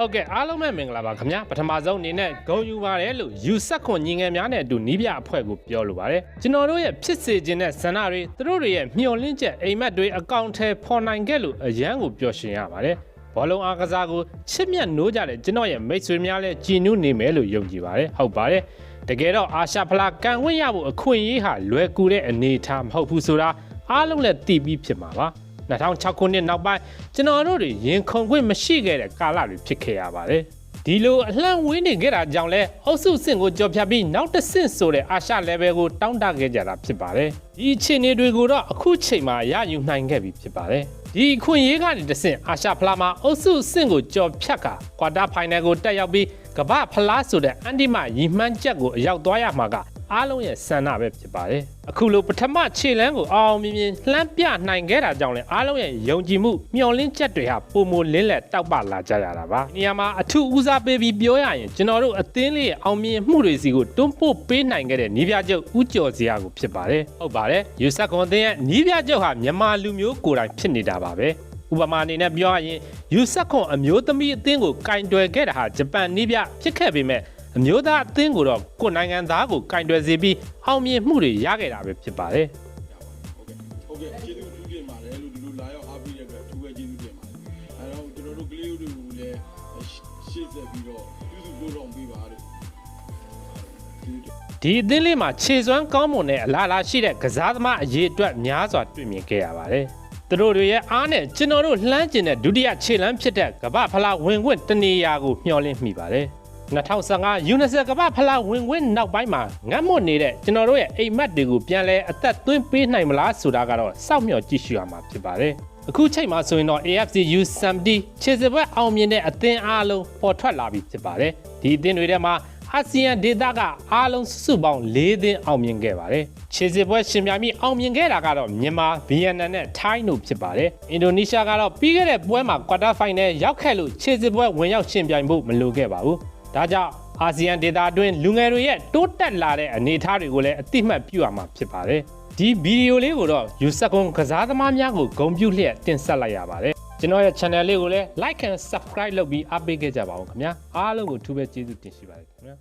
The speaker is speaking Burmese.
ဟုတ်ကဲ့အားလုံးပဲမင်္ဂလာပါခင်ဗျာပထမဆုံးအနေနဲ့ဂုံယူပါတယ်လို့ယူဆက်ခွန်ညီငယ်များနဲ့အတူနီးပြအဖွဲ့ကိုပြောလိုပါတယ်ကျွန်တော်တို့ရဲ့ဖြစ်စေခြင်းတဲ့ဇန္နာတွေသူတို့တွေရဲ့မျှော်လင့်ချက်အိမ်မက်တွေအကောင့်ထဲပေါ်နိုင်ခဲ့လို့အရန်ကိုပျော်ရွှင်ရပါတယ်ဘောလုံးအားကစားကိုချစ်မြတ်နိုးကြတဲ့ကျွန်တော်ရဲ့မိတ်ဆွေများလည်းကြည်နူးနေမယ်လို့ယုံကြည်ပါတယ်ဟုတ်ပါတယ်တကယ်တော့အာရှဖလားကန်ဝင့်ရဖို့အခွင့်အရေးဟာလွယ်ကူတဲ့အနေအထားမဟုတ်ဘူးဆိုတာအားလုံးလည်းသိပြီးဖြစ်မှာပါ 2006ခုနှစ်နောက်ပိုင်းကျွန်တော်တို့တွေရင်ခုန်ခွင့်မရှိခဲ့တဲ့ကာလတွေဖြစ်ခဲ့ရပါတယ်။ဒီလိုအလှမ်းဝေးနေခဲ့တာကြောင့်လဲအုပ်စုဆင့်ကိုကြော်ဖြတ်ပြီးနောက်တစ်ဆင့်ဆိုတဲ့အာရှ level ကိုတောင်းတခဲ့ကြတာဖြစ်ပါတယ်။ဒီအခြေအနေတွေကိုတော့အခုချိန်မှာရယူနိုင်ခဲ့ပြီဖြစ်ပါတယ်။ဒီအခွင့်အရေးကနေတစ်ဆင့်အာရှဖလားမှာအုပ်စုဆင့်ကိုကြော်ဖြတ်ကာကွာတာဖိုင်နယ်ကိုတက်ရောက်ပြီးကမ္ဘာဖလားဆိုတဲ့အန်တီမရီမှန်းချက်ကိုအရောက်သွားရမှာက အားလုံးရဲ့ဆန္ဒပဲဖြစ်ပါတယ်အခုလိုပထမခြေလမ်းကိုအောင်အောင်မြင်မြင်လှမ်းပြနိုင်ခဲ့တာကြောင့်လည်းအားလုံးရဲ့ယုံကြည်မှုမျှော်လင့်ချက်တွေဟာပုံမလင်းလက်တောက်ပလာကြရတာပါဒီနေရာမှာအထူးဦးစားပေးပြီးပြောရရင်ကျွန်တော်တို့အသင်းလေးရဲ့အောင်မြင်မှုတွေစီကိုတွန်းပို့ပေးနိုင်ခဲ့တဲ့နီးပြချုပ်ဦးကျော်စရာကိုဖြစ်ပါတယ်ဟုတ်ပါတယ်ယူဆက်ခွန်အသင်းရဲ့နီးပြချုပ်ဟာမြန်မာလူမျိုးကိုယ်တိုင်ဖြစ်နေတာပါပဲဥပမာအနေနဲ့ပြောရရင်ယူဆက်ခွန်အမျိုးသမီးအသင်းကိုကင်တွယ်ခဲ့တာဟာဂျပန်နီးပြဖြစ်ခဲ့ပေမဲ့ အမျိုးသားအသင်းကိုတော့ကိုယ်နိုင်ငံသားကိုကင်တွယ်စေပြီးအောင်မြင်မှုတွေရခဲ့တာပဲဖြစ်ပါတယ်ဟုတ်ကဲ့ကျေးဇူးတူတင်ပါတယ်လို့ဒီလိုလာရောက်အားပေးတဲ့အတွက်အထူးပဲကျေးဇူးတင်ပါတယ်အဲတော့ကျွန်တော်တို့ကလေးတွေကိုလည်းရှေ့ဆက်ပြီးတော့ပြုစုလို့တော့ပေးပါလို့ကျေးဇူးတင်ဒီအသင်းလေးမှာခြေစွမ်းကောင်းမွန်တဲ့အလားအလာရှိတဲ့ကစားသမားအရေးအတွက်များစွာတွေ့မြင်ခဲ့ရပါတယ်။သူတို့တွေရဲ့အားနဲ့ကျွန်တော်တို့လှမ်းကျင်တဲ့ဒုတိယခြေလမ်းဖြစ်တဲ့ကမ္ဘာဖလားဝင်ခွင့်တနေရာကိုမျှော်လင့်မိပါတယ်။ 2015 UNICEF ကမ္ဘာဖလားဝင်ခွင့်နောက်ပိုင်းမှာငတ်မွတ်နေတဲ့ကျွန်တော်တို့ရဲ့အိမ်မက်တွေကိုပြန်လဲအသက်သွင်းပေးနိုင်မလားဆိုတာကတော့စောင့်မျှော်ကြည့်ရှုရမှာဖြစ်ပါတယ်။အခုချိန်မှာဆိုရင်တော့ AFC U70 ခြေစစ်ပွဲအောင်မြင်တဲ့အသင်းအားလုံးပေါ်ထွက်လာပြီဖြစ်ပါတယ်။ဒီအသင်းတွေထဲမှာအာဆီယံဒေသကအားလုံးစုစုပေါင်း၄သင်းအောင်မြင်ခဲ့ပါတယ်။ခြေစစ်ပွဲရှင်ပြိုင်ပြီးအောင်မြင်ခဲ့တာကတော့မြန်မာ၊ဗီယက်နမ်နဲ့ထိုင်းတို့ဖြစ်ပါတယ်။အင်ဒိုနီးရှားကတော့ပြီးခဲ့တဲ့ပွဲမှာကွာတာဖိုင်နယ်ရောက်ခဲ့လို့ခြေစစ်ပွဲဝင်ရောက်ရှင်ပြိုင်ဖို့မလိုခဲ့ပါဘူး။ ဒါကြောင့်အာဆီယံဒေသအတွင်းလူငယ်တွေရဲ့တိုးတက်လာတဲ့အနေအထားတွေကိုလည်းအတိအမှတ်ပြုရမှာဖြစ်ပါတယ်။ဒီဗီဒီယိုလေးကိုတော့ယူဆက်ကွန်ကစားသမားများကိုဂုဏ်ပြုလျက်တင်ဆက်လိုက်ရပါတယ်။ကျွန်တော်ရဲ့ channel လေးကိုလည်း like and subscribe လုပ်ပြီးအားပေးခဲ့ကြပါဦးခင်ဗျာအားလုံးကိုအထူးပဲကျေးဇူးတင်ရှိပါတယ်ခင်ဗျာ